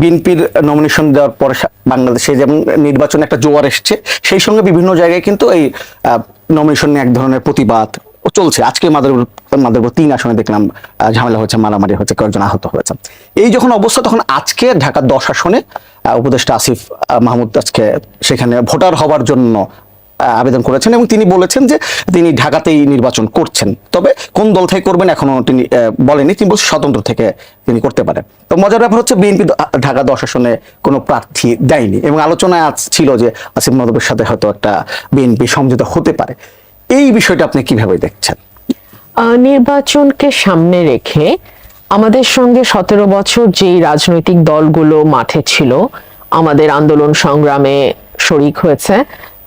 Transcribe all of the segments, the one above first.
বিএনপির নমিনেশন দেওয়ার পরে বাংলাদেশে যেমন নির্বাচনে একটা জোয়ার এসছে, সেই সঙ্গে বিভিন্ন জায়গায় কিন্তু এই নমিনেশন নিয়ে এক ধরনের প্রতিবাদ চলছে। আজকে মাদারীপুর মাদারীপুর তিন আসনে দেখলাম ঝামেলা হয়েছে, মারামারি হয়েছে, কয়েকজন আহত হয়েছে এই যখন অবস্থা, তখন আজকে ঢাকা দশ আসনে উপদেষ্টা আসিফ মাহমুদ আজকে সেখানে ভোটার হবার জন্য আবেদন করেছেন এবং তিনি বলেছেন যে তিনি ঢাকাতেই নির্বাচন করছেন। তবে কোন দল থেকে করবেন এখনও তিনি বলেনি তিনি বলছেন স্বতন্ত্র থেকে তিনি করতে পারেন। তো মজার ব্যাপার হচ্ছে বিএনপি ঢাকা দশ আসনে কোনো প্রার্থী দেয়নি এবং আলোচনায় আজ ছিল যে আসিফ মাহমুদের সাথে হয়তো একটা বিএনপি সমঝোতা হতে পারে। এই বিষয়টা আপনি কীভাবে দেখছেন? নির্বাচনকে সামনে রেখে আমাদের সঙ্গে সতেরো বছর যেই রাজনৈতিক দলগুলো মাঠে ছিল, আমাদের আন্দোলন সংগ্রামে শরিক হয়েছে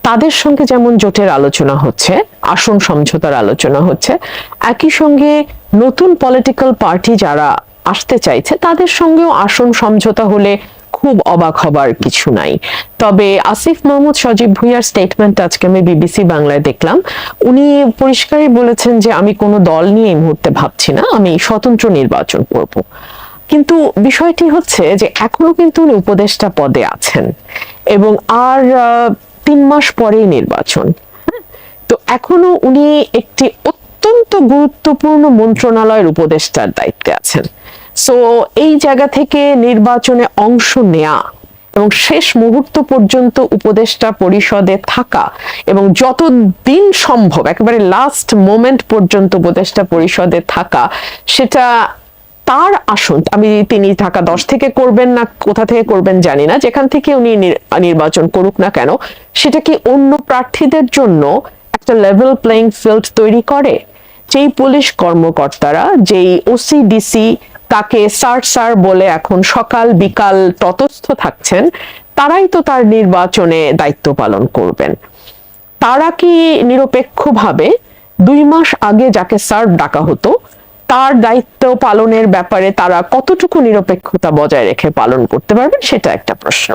তাদের সঙ্গে যেমন জোটের আলোচনা হচ্ছে, আসন সমঝোতার আলোচনা হচ্ছে, একই সঙ্গে নতুন পলিটিক্যাল পার্টি যারা আসতে চাইছে, তাদের সঙ্গেও আসন সমঝোতা হলে খুব অবাক হবার কিছু নাই। তবে আসিফ মাহমুদ সজীব ভুইয়ার স্টেটমেন্ট আজকে আমি বিবিসি বাংলায় দেখলাম। উনি পরিষ্কারই বলেছেন যে, আমি কোনো দল নিয়ে এই মুহূর্তে ভাবছি না, আমি স্বতন্ত্র নির্বাচন করব। কিন্তু বিষয়টি হচ্ছে যে, এখনও কিন্তু উনি উপদেষ্টা পদে আছেন। এবং আর তিন মাস পরেই নির্বাচন? তো এখনও উনি একটি অত্যন্ত গুরুত্বপূর্ণ মন্ত্রণালয়ের উপদেষ্টার দায়িত্বে আছেন সো এই জায়গা থেকে নির্বাচনে অংশ নেয়া এবং শেষ মুহূর্ত পর্যন্ত উপদেষ্টা পরিষদে থাকা এবং যতদিন সম্ভব, একেবারে লাস্ট মোমেন্ট পর্যন্ত উপদেষ্টা পরিষদে থাকা, সেটা তার আসন, আমি তিনি ঢাকা দশ থেকে করবেন না, কোথা থেকে করবেন জানি না, যেখান থেকে উনি নির্বাচন করুক না কেন, সেটা কি অন্য প্রার্থীদের জন্য একটা লেভেল প্লেইং ফিল্ড তৈরি করে? যেই পুলিশ কর্মকর্তারা, যেই ওসিডিসি তাকে স্যার স্যার বলে এখন সকাল বিকাল ততস্থ থাকছেন, তারাই তো তার নির্বাচনে দায়িত্ব পালন করবেন। তারা কি নিরপেক্ষভাবে দুই মাস আগে যাকে সার্ভ ডাকা হতো তার দায়িত্ব পালনের ব্যাপারে তারা কতটুকু নিরপেক্ষতা বজায় রেখে পালন করতে পারবেন সেটা একটা প্রশ্ন।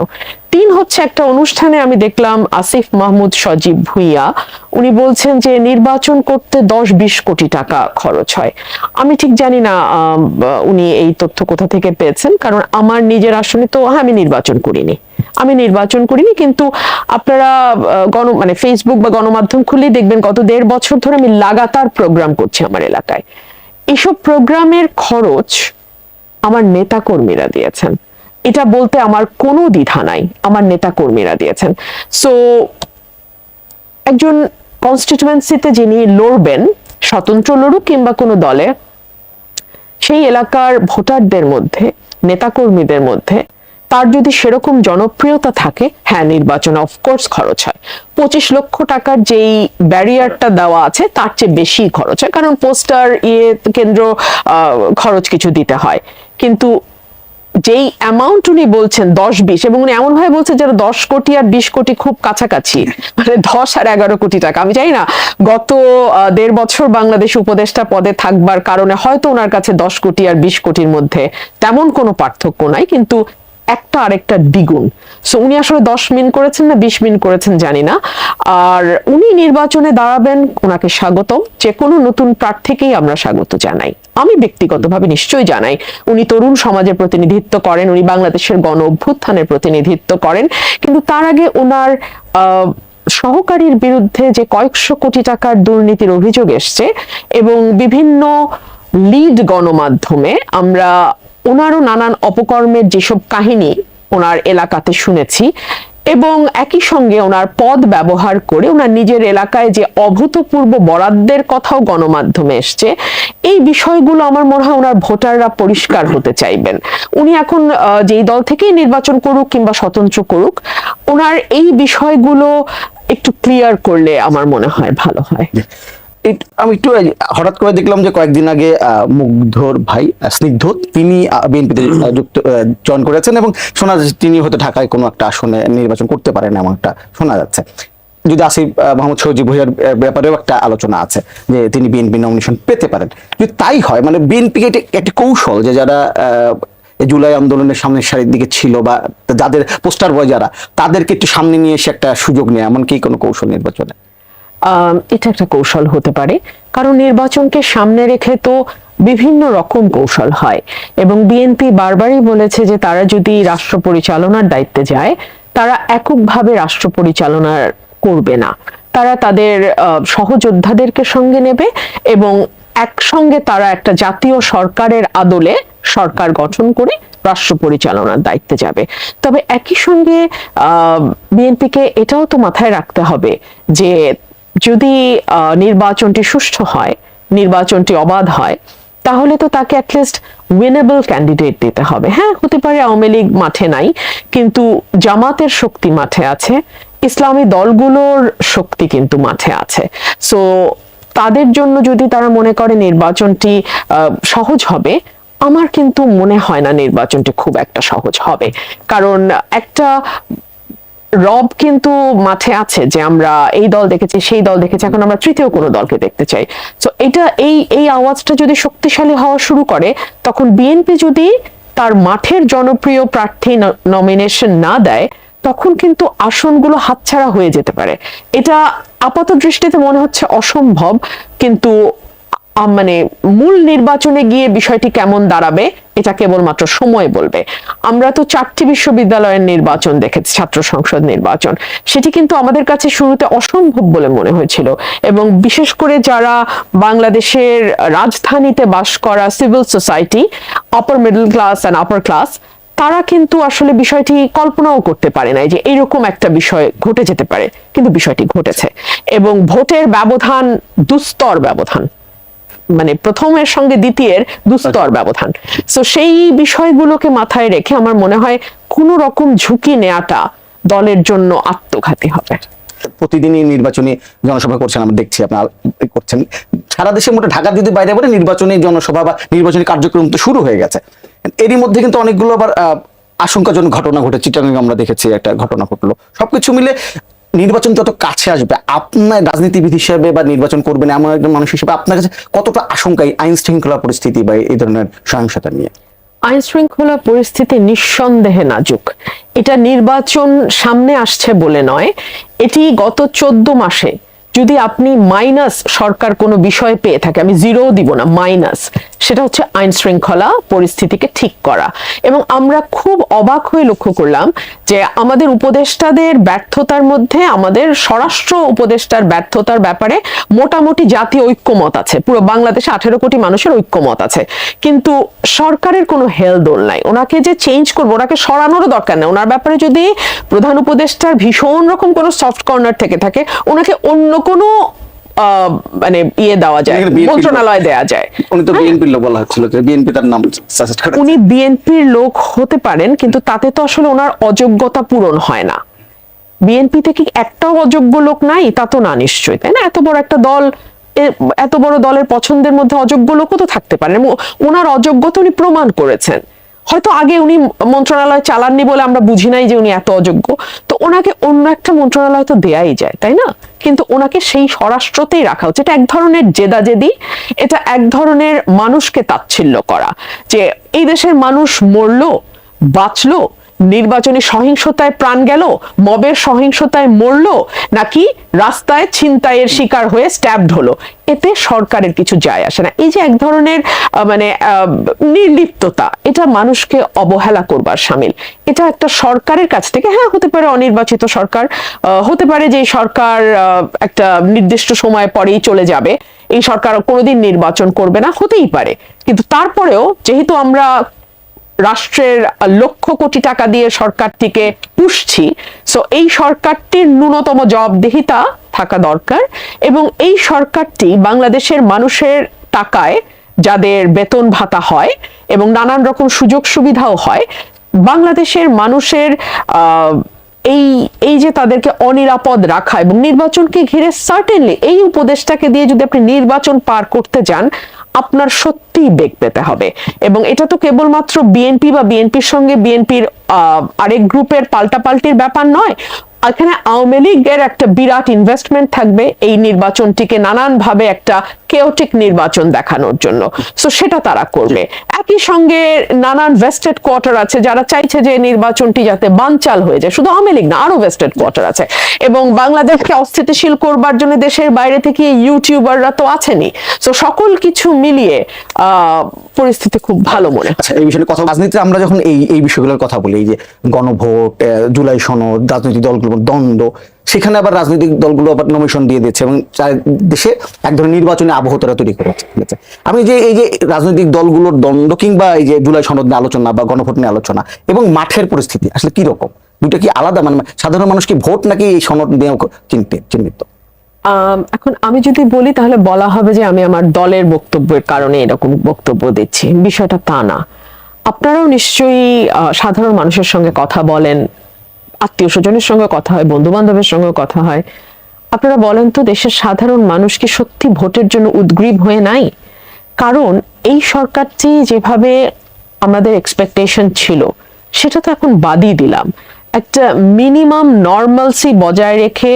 তিন হচ্ছে একটা অনুষ্ঠানে আমি দেখলাম আসিফ মাহমুদ সজীব ভুইয়া। উনি বলছেন যে নির্বাচন করতে দশ বিশ কোটি টাকা খরচ হয়। আমি ঠিক জানি না উনি এই তথ্য কোথা থেকে পেয়েছেন কারণ আমার নিজের আসনে তো হ্যাঁ, আমি নির্বাচন করিনি। আমি নির্বাচন করিনি কিন্তু আপনারা গণ মানে ফেসবুক বা গণমাধ্যম খুলেই দেখবেন গত দেড় বছর ধরে আমি লাগাতার প্রোগ্রাম করছি আমার এলাকায়। এইসব প্রোগ্রামের খরচ আমার নেতা কর্মীরা দিয়েছেন। এটা বলতে আমার কোনো দ্বিধা নাই, আমার নেতা কর্মীরা দিয়েছেন। সো একজন কনস্টিটুয়েন্সিতে যিনি লড়বেন, স্বতন্ত্র লড়ুক কিংবা কোনো দলে, সেই এলাকার ভোটারদের মধ্যে, নেতাকর্মীদের মধ্যে তার যদি সেরকম জনপ্রিয়তা থাকে হ্যাঁ নির্বাচনে অফকোর্স খরচ হয়। পঁচিশ লক্ষ টাকার যেই ব্যারিয়ারটা দেওয়া আছে, তার চেয়ে বেশি খরচ হয়। কারণ পোস্টার ইয়ে কেন্দ্র খরচ কিছু দিতে হয়। কিন্তু যেই অ্যামাউন্ট উনি বলছেন, দশ বিশ, এবং উনি এমন ভাবে বলছেন যেন দশ কোটি আর বিশ কোটি খুব কাছাকাছি মানে দশ আর এগারো কোটি টাকা। আমি জানি না, গত দেড় বছর বাংলাদেশ উপদেষ্টা পদে থাকবার কারণে হয়তো ওনার কাছে দশ কোটি আর বিশ কোটির মধ্যে তেমন কোনো পার্থক্য নাই, কিন্তু একটা আরেকটা দ্বিগুণ। সো উনি আসলে দশ মিন করেছেন না, বিশ মিন করেছেন জানি না। আর উনি নির্বাচনে দাঁড়াবেন, ওনাকে স্বাগতম। যে কোনো নতুন প্রার্থীকেই আমরা স্বাগত জানাই। আমি ব্যক্তিগতভাবে নিশ্চয়ই জানাই। উনি তরুণ সমাজের প্রতিনিধিত্ব করেন, উনি বাংলাদেশের গণ অভ্যুত্থানের প্রতিনিধিত্ব করেন। কিন্তু তার আগে ওনার সহকারীর বিরুদ্ধে যে কয়েকশো কোটি টাকার দুর্নীতির অভিযোগ এসছে এবং বিভিন্ন লিড গণমাধ্যমে আমরা ওনারও নানান অপকর্মের যেসব কাহিনী ওনার এলাকাতে শুনেছি এবং একই সঙ্গে ওনার পদ ব্যবহার করে ওনার নিজের এলাকায় যে অভূতপূর্ব বরাদ্দের কথাও গণমাধ্যমে এসছে, এই বিষয়গুলো আমার মনে হয় ওনার ভোটাররা পরিষ্কার হতে চাইবেন। উনি এখন যেই দল থেকেই নির্বাচন করুক কিংবা স্বতন্ত্র করুক, ওনার এই বিষয়গুলো একটু ক্লিয়ার করলে আমার মনে হয় ভালো হয়। আমি একটু হঠাৎ করে দেখলাম যে কয়েকদিন আগে মুগ্ধর ভাই স্নিগ্ধ, তিনি বিএনপিতে যুক্ত জয়েন করেছেন এবং শোনা যাচ্ছে তিনি হয়তো ঢাকায় কোনো একটা আসনে নির্বাচন করতে পারেন এমনটা শোনা যাচ্ছে। যদি আসিফ মোহাম্মদ সজিব ভুইয়ার ব্যাপারেও একটা আলোচনা আছে যে তিনি বিএনপি নমিনেশন পেতে পারেন। যদি তাই হয় মানে বিএনপি একটি কৌশল যে যারা জুলাই আন্দোলনের সামনের সারির দিকে ছিল বা যাদের পোস্টার বয় যারা, তাদেরকে একটু সামনে নিয়ে এসে একটা সুযোগ নেয়, এমনকি কোনো কৌশল নির্বাচনে। এটা একটা কৌশল হতে পারে। কারণ নির্বাচনকে সামনে রেখে তো বিভিন্ন রকম কৌশল হয়। এবং বিএনপি বারবারই বলেছে যে তারা যদি রাষ্ট্র পরিচালনার দায়িত্বে যায়, তারা এককভাবে রাষ্ট্র পরিচালনা করবে না। তারা তাদের সহযোদ্ধাদেরকে সঙ্গে নেবে এবং একসঙ্গে তারা একটা জাতীয় সরকারের আদলে সরকার গঠন করে রাষ্ট্র পরিচালনার দায়িত্বে যাবে। তবে একই সঙ্গে বিএনপিকে এটাও তো মাথায় রাখতে হবে যে যদি নির্বাচনটি সুষ্ঠু হয়, নির্বাচনটি অবাধ হয়, তাহলে তো তাকে অ্যাটলিস্ট উইনেবল ক্যান্ডিডেট দিতে হবে। হ্যাঁ হতে পারে আওয়ামী লীগ মাঠে নাই, কিন্তু জামাতের শক্তি মাঠে আছে, ইসলামী দলগুলোর শক্তি কিন্তু মাঠে আছে। সো তাদের জন্য যদি তারা মনে করে নির্বাচনটি সহজ হবে, আমার কিন্তু মনে হয় না নির্বাচনটি খুব একটা সহজ হবে। কারণ একটা রব কিন্তু মাঠে আছে যে আমরা এই দল দেখেছি, সেই দল দেখেছি, এখন আমরা তৃতীয় কোনো দলকে দেখতে চাই। তো এটা এই এই আওয়াজটা যদি শক্তিশালী হওয়া শুরু করে, তখন বিএনপি যদি তার মাঠের জনপ্রিয় প্রার্থী নমিনেশন না দেয়, তখন কিন্তু আসনগুলো হাতছাড়া হয়ে যেতে পারে। এটা আপাত দৃষ্টিতে মনে হচ্ছে অসম্ভব, কিন্তু মানে মূল নির্বাচনে গিয়ে বিষয়টি কেমন দাঁড়াবে, এটা কেবলমাত্র সময় বলবে। আমরা তো চারটি বিশ্ববিদ্যালয়ের নির্বাচন দেখেছি, ছাত্র সংসদ নির্বাচন। সেটি কিন্তু আমাদের কাছে শুরুতে অসম্ভব বলে মনে হয়েছিল। এবং বিশেষ করে যারা বাংলাদেশের রাজধানীতে বাস করা civil society upper middle class and upper class তারা কিন্তু আসলে বিষয়টি কল্পনাও করতে পারে নাই যে এরকম একটা বিষয় ঘটে যেতে পারে। কিন্তু বিষয়টি ঘটেছে। এবং ভোটের ব্যবধান, দুস্তর ব্যবধান। মানে প্রথমের সঙ্গে দ্বিতীয়ের দুস্তর ব্যবধান। তো সেই বিষয়গুলোকে মাথায় রেখে আমার মনে হয় কোনো রকম ঝুঁকি নেওয়াটা দলের জন্য আত্মঘাতী হবে। প্রতিদিনই নির্বাচনী জনসভা করছেন আমরা দেখছি আপনারা করছেন। সারা দেশে মোটে ঢাকা যদি বাইরে বলে নির্বাচনী জনসভা বা নির্বাচনী কার্যক্রম তো শুরু হয়ে গেছে। এরই মধ্যে কিন্তু অনেকগুলো আবার আহ, আশঙ্কাজনক ঘটনা ঘটে চিটাগাং আমরা দেখেছি একটা ঘটনা ঘটলো। সবকিছু মিলে নির্বাচন যত কাছে আসবে, আপনার রাজনীতিবিদ হিসেবে বা নির্বাচন করবেন এমন একজন মানুষ হিসেবে আপনার কাছে কতটা আশঙ্কা এই আইন শৃঙ্খলা পরিস্থিতি বা এই ধরনের সহিংসতা নিয়ে? আইন শৃঙ্খলা পরিস্থিতি নিঃসন্দেহে নাজুক। এটা নির্বাচন সামনে আসছে বলে নয়, এটি গত চোদ্দ মাসে যদি আপনি মাইনাস সরকার কোনো বিষয় পেয়ে থাকে, আমি জিরো দিব না মাইনাস সেটা হচ্ছে আইন শৃঙ্খলা পরিস্থিতিকে ঠিক করা। এবং আমরা খুব অবাক হয়ে লক্ষ্য করলাম যে আমাদের উপদেষ্টাদের ব্যর্থতার মধ্যে আমাদের স্বরাষ্ট্র উপদেষ্টার ব্যর্থতার ব্যাপারে মোটামুটি জাতীয় ঐক্যমত আছে। পুরো বাংলাদেশে আঠেরো কোটি মানুষের ঐক্যমত আছে। কিন্তু সরকারের কোনো হেলদোল নাই। ওনাকে যে চেঞ্জ করব, ওনাকে সরানোরও দরকার নেই। ওনার ব্যাপারে যদি প্রধান উপদেষ্টার ভীষণ রকম কোনো সফট কর্নার থেকে থাকে, ওনাকে অন্য কোনো মানে ইয়ে দেওয়া যায় মন্ত্রণালয় দেওয়া যায়। উনি তো বিএনপির লোক বলা হচ্ছিল যে বিএনপি তার নাম উনি বিএনপির লোক হতে পারেন কিন্তু তাতে তো আসলে ওনার অযোগ্যতা পূরণ হয় না। বিএনপিতে কি একটাও অযোগ্য লোক নাই? তা তো না নিশ্চয়ই তাই না? এত বড় একটা দল এত বড় দলের পছন্দের মধ্যে অযোগ্য লোকও তো থাকতে পারেন। এবং ওনার অযোগ্যতা উনি প্রমাণ করেছেন। হয়তো আগে উনি মন্ত্রণালয় চালাননি বলে আমরা বুঝি নাই যে উনি এত অযোগ্য। তো ওনাকে অন্য একটা মন্ত্রণালয় তো দেয়াই যায়, তাই না? কিন্তু ওনাকে সেই স্বরাষ্ট্রতেই রাখা হচ্ছে। এটা এক ধরনের জেদাজেদি, এটা এক ধরনের মানুষকে তাচ্ছিল্য করা। যে এই দেশের মানুষ মরলো, বাঁচলো নির্বাচনী সহিংসতায় প্রাণ গেল? মবের সহিংসতায় মরলো? নাকি রাস্তায় ছিনতাইয়ের শিকার হয়ে স্ট্যাবড হলো? এতে সরকারের কিছু যায় আসে না। এই যে এক ধরনের মানে নির্লিপ্ততা, এটা মানুষকে অবহেলা করবার সামিল। এটা একটা সরকারের কাছ থেকে হ্যাঁ হতে পারে অনির্বাচিত সরকার হতে পারে যে সরকার একটা নির্দিষ্ট সময় পরেই চলে যাবে। এই সরকার কোনোদিন নির্বাচন করবে না, হতেই পারে। কিন্তু তারপরেও যেহেতু আমরা রাষ্ট্রের লক্ষ কোটি টাকা দিয়ে সরকারটিকে পুষছি। সো এই সরকারটির ন্যূনতম জবাবদিহিতা থাকা দরকার এবং এই সরকারটি বাংলাদেশের মানুষের টাকায় যাদের বেতন ভাতা হয় এবং নানান রকম সুযোগ সুবিধাও হয়, বাংলাদেশের মানুষের এই এই যে তাদেরকে অনিরাপদ রাখা এবং নির্বাচনকে ঘিরে সার্টেনলি এই উপদেশটাকে দিয়ে যদি আপনি নির্বাচন পার করতে যান আপনার সত্যিই বেগ পেতে হবে। এবং এটা তো কেবলমাত্র বিএনপি বা বিএনপির সঙ্গে বিএনপির আরেক গ্রুপের পাল্টাপাল্টির ব্যাপার নয়। এখানে আওয়ামী লীগের একটা বিরাট ইনভেস্টমেন্ট থাকবে। এই নির্বাচনটিকে নানানভাবে একটা কেওটিক নির্বাচন দেখানোর জন্য। সো সেটা তারা করবে। একই সঙ্গে নানান ভেস্টেড কোয়ার্টার আছে যারা চাইছে যে নির্বাচনটি যাতে বানচাল হয়ে যায়। শুধু আওয়ামী লীগ না, আরও ভেস্টেড কোয়ার্টার আছে। এবং বাংলাদেশকে অস্থিতিশীল করবার জন্য দেশের বাইরে থেকে ইউটিউবাররা তো আছেনই। সো সকল কিছু মিলিয়ে পরিস্থিতি খুব ভালো মনে আচ্ছা এই বিষয়ে কথা রাজনীতিতে আমরা যখন এই এই বিষয়গুলোর কথা বলি, এই যে গণভোট জুলাই সনদ, রাজনৈতিক দলগুলোর দ্বন্দ্ব সেখানে আবার রাজনৈতিক দলগুলো আবার নমিশন দিয়ে দিচ্ছে এবং দেশে এক ধরনের নির্বাচনী আবহ তারা করেছে। আমি যে এই যে রাজনৈতিক দলগুলোর দ্বন্দ্ব কিংবা এই যে জুলাই সনদ নিয়ে আলোচনা বা গণভোট নিয়ে আলোচনা এবং মাঠের পরিস্থিতি, আসলে কি রকম? দুটো কি আলাদা? মানে সাধারণ মানুষ কি ভোট নাকি এই সনদ নিয়ে চিন্তিত চিহ্নিত এখন আমি যদি বলি তাহলে বলা হবে যে আমি আমার দলের বক্তব্যের কারণে এরকম বক্তব্য দিচ্ছি। বিষয়টা তা না। আপনারাও নিশ্চয়ই সাধারণ মানুষের সঙ্গে কথা বলেন আত্মীয় স্বজনের সঙ্গে কথা হয় বন্ধু বান্ধবের সঙ্গে কথা হয়। আপনারা বলেন তো দেশের সাধারণ মানুষ কি সত্যি ভোটের জন্য উদ্গ্রীব হয়ে নাই? কারণ এই সরকারটি যেভাবে আমাদের এক্সপেকটেশন ছিল, সেটা তো এখন বাদই দিলাম। একটা মিনিমাম নর্মালসি বজায় রেখে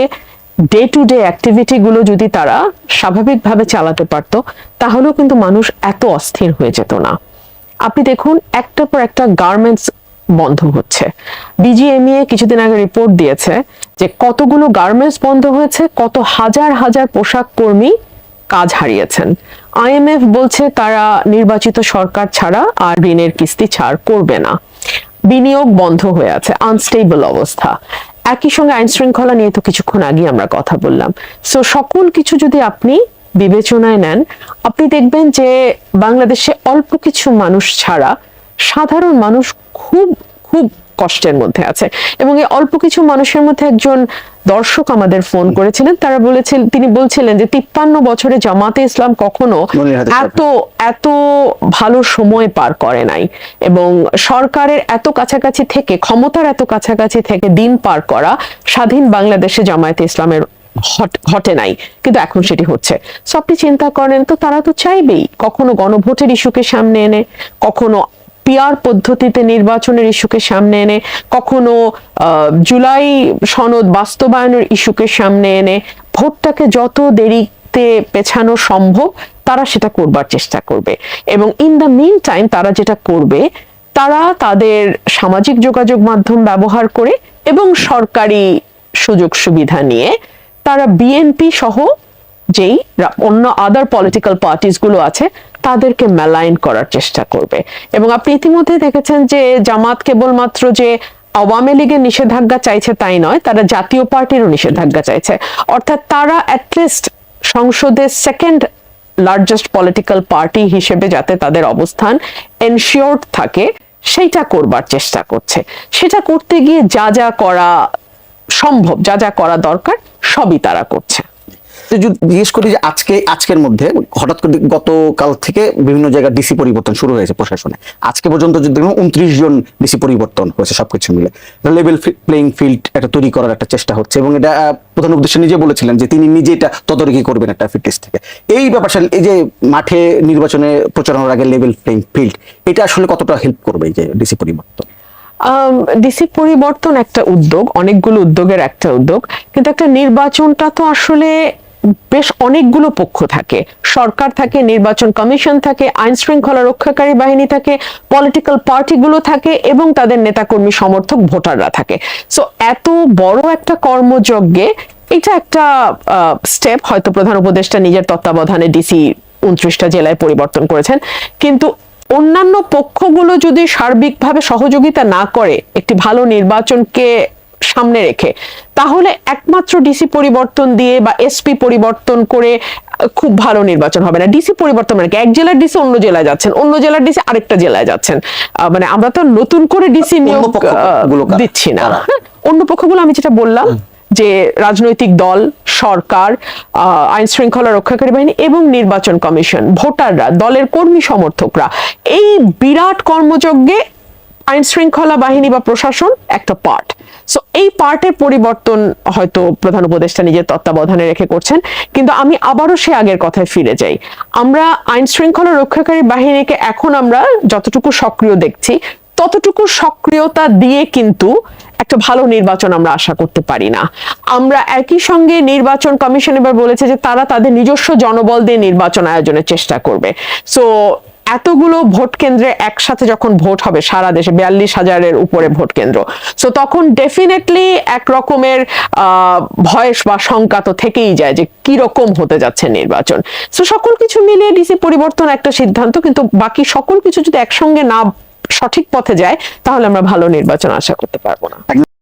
ডে টু ডে অ্যাক্টিভিটি গুলো যদি তারা স্বাভাবিকভাবে চালাতে পারতো, তাহলেও কিন্তু মানুষ এত অস্থির হয়ে যেত না। আপনি দেখুন একটা পর একটা গার্মেন্টস বন্ধ হচ্ছে। বিজিএমইএ কিছুদিন আগে রিপোর্ট দিয়েছে যে কতগুলো গার্মেন্টস বন্ধ হয়েছে, কত হাজার হাজার পোশাক কর্মী কাজ হারিয়েছেন। আইএমএফ বলছে তারা নির্বাচিত সরকার ছাড়া আর ঋণের কিস্তি ছাড় করবে না। বিনিয়োগ বন্ধ হয়ে আছে আনস্টেবল অবস্থা। একই সঙ্গে আইন শৃঙ্খলা নিয়ে তো কিছুক্ষণ আগে আমরা কথা বললাম। সো সকল কিছু যদি আপনি বিবেচনায় নেন, আপনি দেখবেন যে বাংলাদেশে অল্প কিছু মানুষ ছাড়া সাধারণ মানুষ খুব খুব কষ্টের মধ্যে আছে। এবং এই অল্প কিছু মানুষের মধ্যে একজন দর্শক আমাদের ফোন করেছিলেন। তারা বলেছিলেন তিনি বলছিলেন যে তিপ্পান্ন বছরে জামাতে ইসলাম কখনো এত এত ভালো সময় পার করে নাই। এবং সরকারের এত কাছাকাছি থেকে ক্ষমতার এত কাছাকাছি থেকে দিন পার করা স্বাধীন বাংলাদেশে জামায়াতে ইসলামের ঘটে নাই। কিন্তু এখন সেটি হচ্ছে। সো আপনি চিন্তা করেন তো তারা তো চাইবেই কখনো গণভোটের ইস্যুকে সামনে এনে কখনো পিয়ার পদ্ধতিতে নির্বাচনের ইস্যুকে সামনে এনে, কখনো জুলাই সনদ বাস্তবায়নের ইস্যুকে সামনে এনে ভোটটাকে যত দেরিতে পেছানো সম্ভব, তারা সেটা করবার চেষ্টা করবে। এবং ইন দ্য মিন টাইম তারা যেটা করবে, তারা তাদের সামাজিক যোগাযোগ মাধ্যম ব্যবহার করে এবং সরকারি সুযোগ সুবিধা নিয়ে তারা বিএনপি সহ যেই অন্য আদার পলিটিক্যাল পার্টিসগুলো আছে তাদেরকে মেলাইন করার চেষ্টা করবে। এবং আপনি ইতিমধ্যে দেখেছেন যে জামাত কেবলমাত্র যে আওয়ামী লীগের নিষেধাজ্ঞা চাইছে তাই নয়, তারা জাতীয় পার্টিরও নিষেধাজ্ঞা চাইছে। অর্থাৎ তারা অ্যাটলিস্ট সংসদের সেকেন্ড লার্জেস্ট পলিটিক্যাল পার্টি হিসেবে যাতে তাদের অবস্থান এনশিওর্ড থাকে, সেইটা করবার চেষ্টা করছে। সেটা করতে গিয়ে যা যা করা সম্ভব, যা যা করা দরকার, সবই তারা করছে। জিজ্ঞেস করি যে আজকে, আজকের মধ্যে হঠাৎ করে গতকাল থেকে বিভিন্ন জায়গায় ডিসি পরিবর্তন শুরু হয়েছে প্রশাসনে। আজকে পর্যন্ত যদি দেখুন, উনত্রিশ জন ডিসি পরিবর্তন হয়েছে সবকিছু মিলে। লেভেল প্লেইং ফিল্ড একটা তৈরি করার একটা চেষ্টা হচ্ছে এবং এটা প্রধান উদ্দেশ্য নিজে বলেছিলেন যে তিনি নিজে এটা তদারকি করবেন একটা ফিটনেস থেকে। এই ব্যাপারটা এই যে মাঠে নির্বাচনে প্রচারণার আগে লেভেল প্লেইং ফিল্ড এটা আসলে কতটা হেল্প করবে যে ডিসি পরিবর্তন? ডিসি পরিবর্তন একটা উদ্যোগ, অনেকগুলো উদ্যোগের একটা উদ্যোগ। কিন্তু একটা নির্বাচনটা তো আসলে বেশ অনেকগুলো পক্ষ থাকে। সরকার থাকে, নির্বাচন কমিশন থাকে আইন শৃঙ্খলা রক্ষাকারী বাহিনী থাকে পলিটিক্যাল পার্টিগুলো থাকে এবং তাদের নেতাকর্মী সমর্থক ভোটাররা থাকে। সো এত বড় একটা কর্মযজ্ঞে এটা একটা স্টেপ হয়তো প্রধান উপদেষ্টা নিজের তত্ত্বাবধানে ডিসি উনত্রিশটা জেলায় পরিবর্তন করেছেন। কিন্তু অন্যান্য পক্ষগুলো যদি সার্বিকভাবে সহযোগিতা না করে একটি ভালো নির্বাচনকে সামনে রেখে। তাহলে একমাত্র ডিসি পরিবর্তন দিয়ে বা এসপি পরিবর্তন করে খুব ভালো নির্বাচন হবে না। ডিসি পরিবর্তন মানে এক জেলার ডিসি অন্য জেলায় যাচ্ছেন অন্য জেলার ডিসি আরেকটা জেলায় যাচ্ছেন। মানে আমরা তো নতুন করে ডিসি নিয়োগ? দিচ্ছি না। হ্যাঁ, অন্য পক্ষগুলো আমি যেটা বললাম যে রাজনৈতিক দল সরকার আহ, আইন শৃঙ্খলা রক্ষাকারী বাহিনী এবং নির্বাচন কমিশন ভোটাররা দলের কর্মী সমর্থকরা এই বিরাট কর্মযজ্ঞে আইন শৃঙ্খলা বাহিনী বা প্রশাসন একটা পার্ট সো এই পার্টের পরিবর্তন হয়তো প্রধান উপদেষ্টা নিজের তত্ত্বাবধানে রেখে করছেন, কিন্তু আমি আবারও সে আগের কথায় ফিরে যাই। আমরা আইন শৃঙ্খলা রক্ষাকারী বাহিনীকে এখন আমরা যতটুকু সক্রিয় দেখছি, ততটুকু সক্রিয়তা দিয়ে কিন্তু একটা ভালো নির্বাচন আমরা আশা করতে পারি না। আমরা একই সঙ্গে নির্বাচন কমিশন এবার বলেছে যে তারা তাদের নিজস্ব জনবল দিয়ে নির্বাচন আয়োজনের চেষ্টা করবে। সো এতগুলো ভোট কেন্দ্রে একসাথে যখন ভোট হবে সারা দেশে, বিয়াল্লিশ হাজারের উপরে ভোট কেন্দ্র। সো তখন ডেফিনেটলি এক রকমের ভয়েস বা শঙ্কা তো থেকেই যায় যে কি রকম হতে যাচ্ছে নির্বাচন। সো সকল কিছু মিলিয়ে ডিসি পরিবর্তন একটা সিদ্ধান্ত, কিন্তু বাকি সকল কিছু যদি একসঙ্গে না সঠিক পথে যায়, তাহলে আমরা ভালো নির্বাচন আশা করতে পারব না।